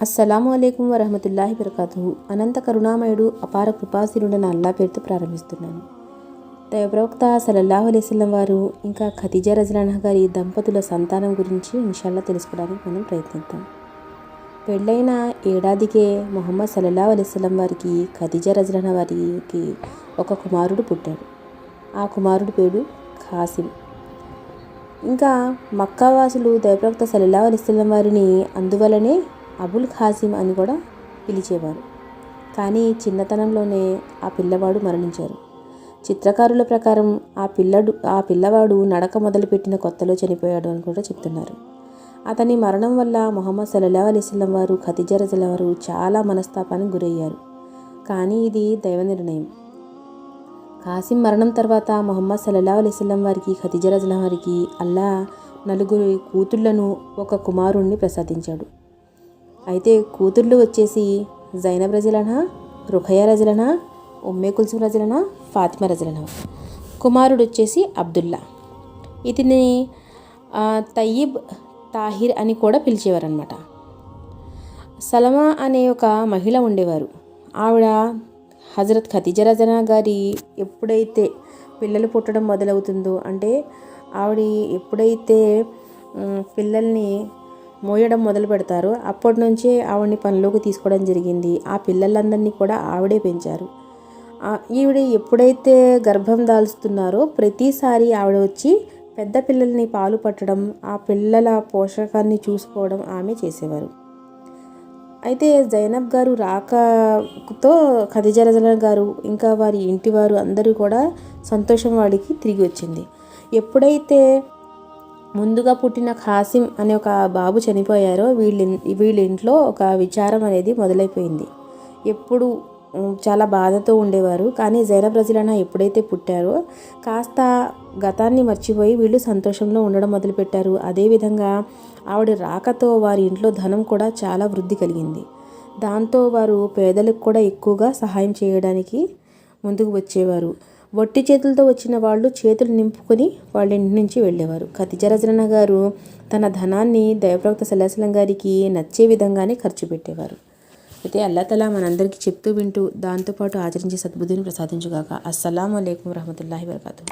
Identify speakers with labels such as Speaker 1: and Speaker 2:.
Speaker 1: అస్సలాము అయికం వరహమతుల్లాహి వరకాతు అనంత కరుణామయుడు అపార కృపాశీలుడైన అల్లా పేరుతో ప్రారంభిస్తున్నాను. దైవప్రవక్త సలల్లాహు అలైస్లం వారు ఇంకా ఖతిజా రజలానా గారి దంపతుల సంతానం గురించి ఇన్షాల్లా తెలుసుకోవడానికి మనం ప్రయత్నిద్దాం. పెళ్ళైన ఏడాదికే మొహమ్మద్ సలల్లాహు అలైస్లం వారికి ఖతిజ రజలానా వారికి ఒక కుమారుడు పుట్టాడు. ఆ కుమారుడు పేరు ఖాసిం. ఇంకా మక్కావాసులు దైవప్రవక్త సలల్లాహు అలైస్లం వారిని అందువలనే అబుల్ ఖాసిం అని కూడా పిలిచేవారు. కానీ చిన్నతనంలోనే ఆ పిల్లవాడు మరణించారు. చిత్రకారుల ప్రకారం ఆ పిల్లడు ఆ పిల్లవాడు నడక మొదలుపెట్టిన కొత్తలో చనిపోయాడు అని కూడా చెప్తున్నారు. అతని మరణం వల్ల మొహమ్మద్ సల్లల్లా అలీస్లం వారు ఖతిజరజల వారు చాలా మనస్తాపానికి గురయ్యారు. కానీ ఇది దైవ నిర్ణయం. కాసిం మరణం తర్వాత మొహమ్మద్ సల్లల్లా అలీస్లం వారికి ఖతిజరజల వారికి అల్లా నలుగురు కూతుళ్ళను ఒక కుమారుణ్ణి ప్రసాదించాడు. అయితే కూతుర్లు వచ్చేసి జైనబ్ రజలనా రుఖయ రజలనా ఉమ్మే కుల్సుం రజలనా ఫాతిమా రజలనా. కుమారుడు వచ్చేసి అబ్దుల్లా. ఇతని తయ్యిబ్ తాహిర్ అని కూడా పిలిచేవారనమాట సలమా అనే ఒక మహిళ ఉండేవారు. ఆవిడ హజరత్ ఖతీజా రజనా గారి ఎప్పుడైతే పిల్లలు పుట్టడం మొదలవుతుందో అంటే ఆవిడ ఎప్పుడైతే పిల్లల్ని మోయడం మొదలు పెడతారో. అప్పటి నుంచే ఆవిడని పనిలోకి తీసుకోవడం జరిగింది. ఆ పిల్లలందరినీ కూడా ఆవిడే పెంచారు. ఈవిడ ఎప్పుడైతే గర్భం దాల్చుతున్నారో ప్రతిసారి ఆవిడ వచ్చి పెద్ద పిల్లల్ని పాలు పట్టడం ఆ పిల్లల పోషకాన్ని చూసుకోవడం ఆమె చేసేవారు. అయితే జైనబ్ గారు రాకతో ఖదిజా గారు ఇంకా వారి ఇంటి వారు అందరూ కూడా సంతోషం వాడికి తిరిగి వచ్చింది. ఎప్పుడైతే ముందుగా పుట్టిన ఖాసిం అనే ఒక బాబు చనిపోయారో వీళ్ళ వీళ్ళ ఇంట్లో ఒక విచారం అనేది మొదలైపోయింది. ఎప్పుడు చాలా బాధతో ఉండేవారు. కానీ జైనబ్ రజిలానా ఎప్పుడైతే పుట్టారో కాస్త గతాన్ని మర్చిపోయి వీళ్ళు సంతోషంలో ఉండడం మొదలుపెట్టారు. అదేవిధంగా ఆవిడ రాకతో వారి ఇంట్లో ధనం కూడా చాలా వృద్ధి కలిగింది. దాంతో వారు పేదలకు కూడా ఎక్కువగా సహాయం చేయడానికి ముందుకు వచ్చేవారు. వట్టి చేతులతో వచ్చిన వాళ్ళు చేతులు నింపుకొని వాళ్ళ ఇంటి నుంచి వెళ్ళేవారు. ఖతిజరజన గారు తన ధనాన్ని దైవప్రవక్త సల్లాహం గారికి నచ్చే విధంగానే ఖర్చు పెట్టేవారు. అయితే అల్లాతలా మనందరికీ చెప్తూ వింటూ దాంతోపాటు ఆచరించే సద్బుద్ధిని ప్రసాదించుగాక. అస్సలం అయికం రహమతుల్లాహి వరకాతు